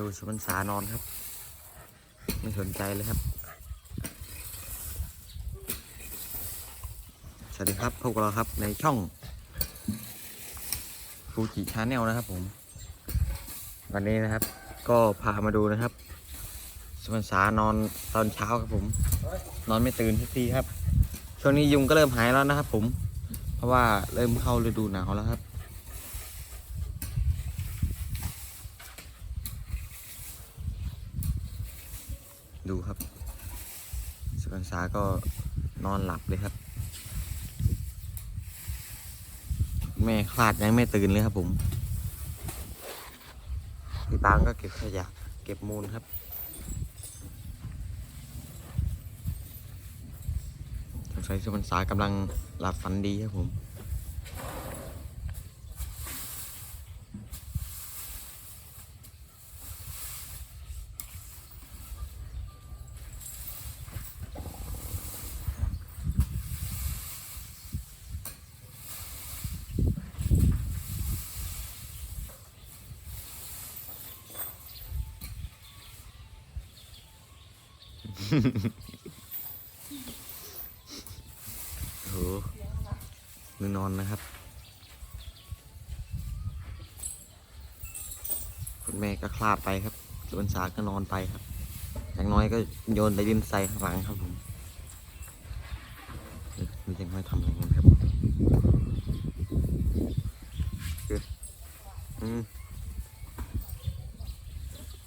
ดูสุพรรษานอนครับ ไม่สนใจเลยครับ สวัสดีครับพวกเราครับในช่องฟูจิชาแนลนะครับผม วันนี้นะครับ ก็พามาดูนะครับ สุพรรษานอนตอนเช้าครับผม นอนไม่ตื่นสักทีครับ ช่วงนี้ยุงก็เริ่มหายแล้วนะครับผม เพราะว่าเริ่มเข้าฤดูหนาวแล้วครับ ดูครับสุพรรษาก็นอนหลับเลยครับ แม่คลาดยังไม่ตื่นเลยครับผมพี่ปางก็เก็บขยะเก็บมูลครับ สงสัยสุพรรษากำลังหลับฝันดีครับผม โหมือนอนนะครับ คุณแม่ก็คลาดไปครับสุวรรณสาก็นอนไปครับ อย่างน้อยก็โยนไปดินใส่ข้างหลังครับผมมันยังไม่ทำอะไรกันครับเอ๊ะอืม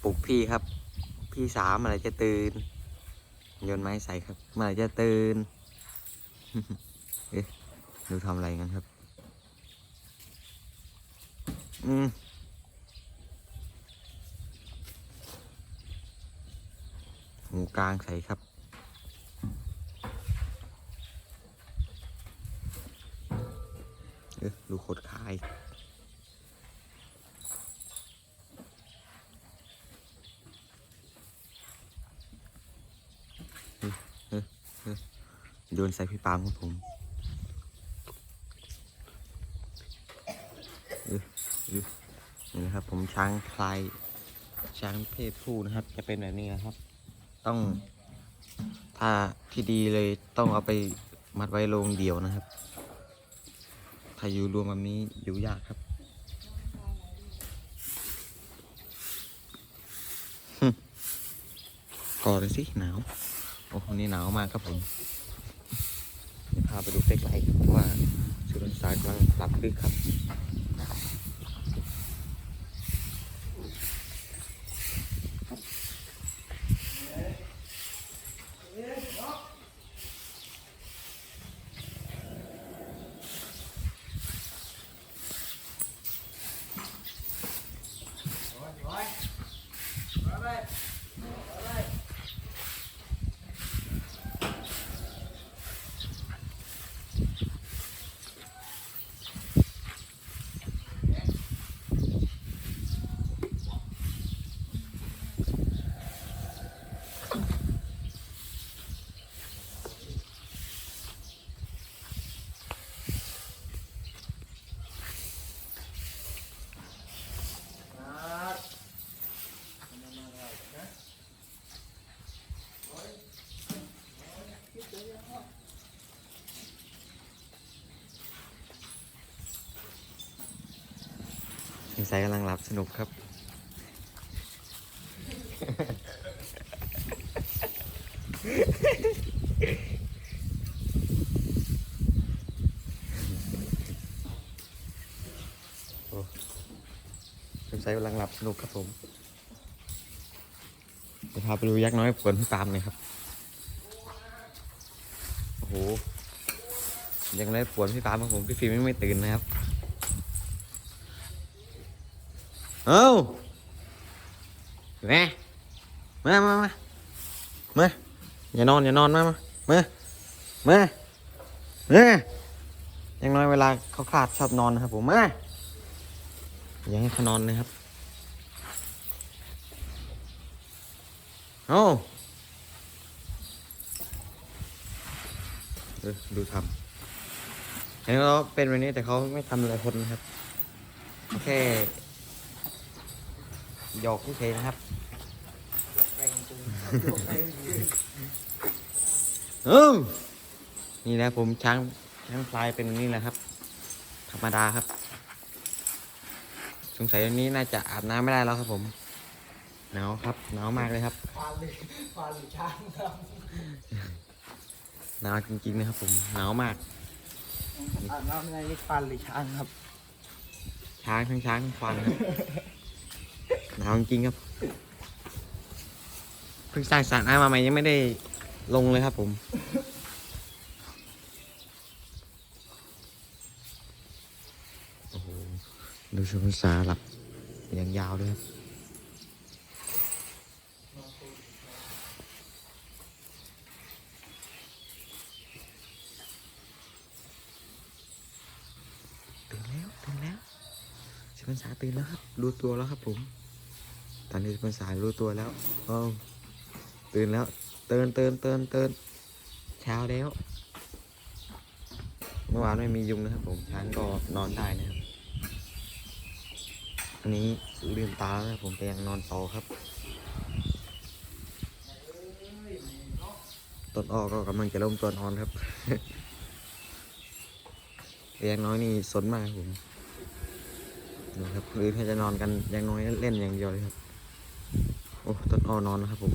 ปลุกพี่ครับ พี่สามเมื่อไรจะตื่น โยนไม้ใส่ครับ เมื่อไหรจะตื่น เอ๊ะดูทำอะไรกันครับ อืมหูกลางใส่ครับเอ๊ะดูขดขาย โยนใส่พี่ปาล์มของผมเอ๊ะเอ๊ะนี่นะครับผมช้างพลายช้างเพศผู้นะครับ จะเป็นแบบนี้นะครับ ต้องถ้าที่ดีเลยต้องเอาไปมัดไว้โรงเดียวนะครับ ถ้าอยู่รวมแบบนี้อยู่ยากครับก่อเลยสิหนาว โอ้โหนี่หนาวมากครับผมาไปดูใกล้ๆเพราะว่าสุรนสายกำลังหลับลึกครับ สงสัยกำลังหลับสนุกครับ โอ้สงสัยกำลังหลับสนุกครับผมจะพาไปดูยักษ์น้อยผวนที่ตามเลยครับ โอ้โหยังไม่ได้ปวนพี่ปามครับผม พี่ฟิล์มไม่ตื่นนะครับ เอ้าแม่มามามามาอย่านอน อย่านอนมามามามามาอย่างน้อยเวลาเขาคลาดชอบนอนนะครับผมมาอย่าให้เขานอนนะครับเอ้าเออดูทำเห็นเขาเป็นแบบนี้แต่เขาไม่ทำอะไรคนนะครับแค่ หยอกเฉยๆนะครับเออนี่แหละผมช้างช้างพลายเป็นนี่แหละครับ ธรรมดาครับ สงสัยวันนี้น่าจะอาบน้ำไม่ได้แล้วครับ ผมหนาวครับหนาวมากเลยครับฟานหรือฟานหรือช้างครับหนาวจริงๆนะครับ ผมหนาวมากอาบน้ำในนี่ฟานหรือช้างครับ ช้างทั้งช้างทั้งควานครับ หนาวจริงครับ เพิ่งสร้างสระน้ำมาใหม่ยังไม่ได้ลงเลยครับผมโอ้โหดูชมสาหลับอย่างยาวเลยครับตื่นแล้วตื่นแล้วชิพันษาตื่นแล้วครับ รู้ตัวแล้วครับผม ตอนนี้ชิพันษารู้ตัวแล้วเอ้ตื่นแล้วเตือนเตือนเตือนเตือนเช้าแล้ว เมื่อวานไม่มียุงนะครับผมช้างก็นอนได้นะครับ อันนี้ลืมตาแล้วนะผมแต่ยังนอนต่อครับ ต้นอ้อก็กำลังจะล้มตัวนอนครับแต่อยังน้อยนี่สนมากครับผมดูครับหรือถ้าจะนอนกันอยังน้อยเล่นอย่างเดียวเลยครับ โอ้ต้นอ้อนอนนะครับผม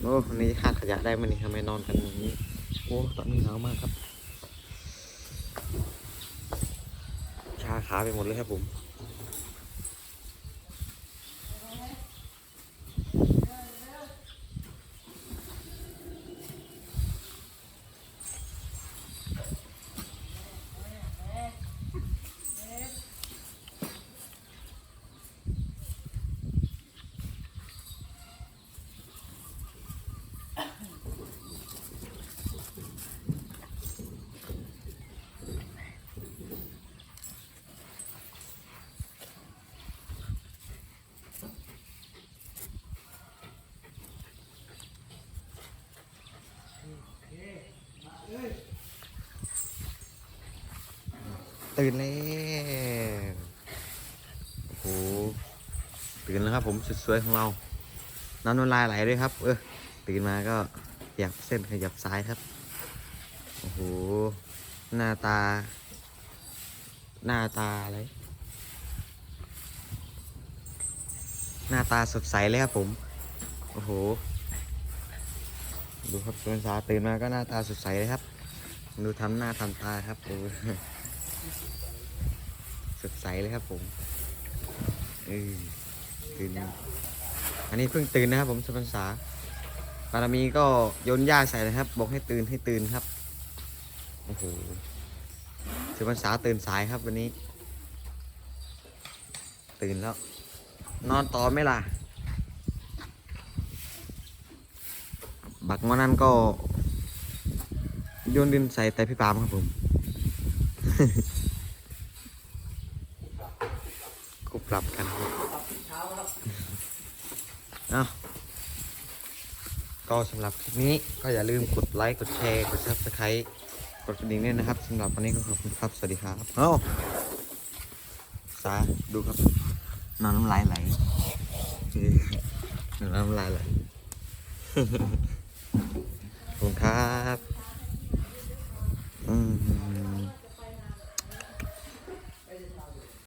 โอ้วันนี้คาดขยะได้ไหมนี่ทำไมนอนกันอย่างนี้โอ้ตอนนี้หนาวมากครับชาขาไปหมดเลยครับผม ตื่นแล้วโอ้โหตื่นแล้วครับผมสวยๆของเราน้ำน้ำลายไหลด้วยครับ เออตื่นมาก็ขยับเส้นขยับซ้ายครับโอ้โหหน้าตา หน้าตาอะไรหน้าตาสดใสเลยครับผม โอ้โห ดูครับสุนสาตื่นมาก็หน้าตาสดใสเลยครับ ดูทำหน้าทำตาครับโอ้ สดใสเลยครับผมเออตื่นอันนี้เพิ่งตื่นนะครับผมสุพรรษาปารมีก็โยนหญ้าใส่นะครับ บอกให้ตื่นให้ตื่นครับโอ้โหสุพรรษาตื่นสายครับวันนี้ ตื่นแล้ว นอนต่อไหมล่ะ บักมานั้นก็โยนดินใส่แต่พี่ปามครับผม ก็ปรับกันครับเอาก็สำหรับคลิปนี้ก็อย่าลืมกดไลค์ กดแชร์ กด subscribe กดกระดิ่งด้วยนะครับสำหรับวันนี้ก็ขอบคุณครับ สวัสดีครับ เอ้าสาดูครับนอนน้ำลายไหลนอนน้ำลายไหลขอบคุณครับ อืม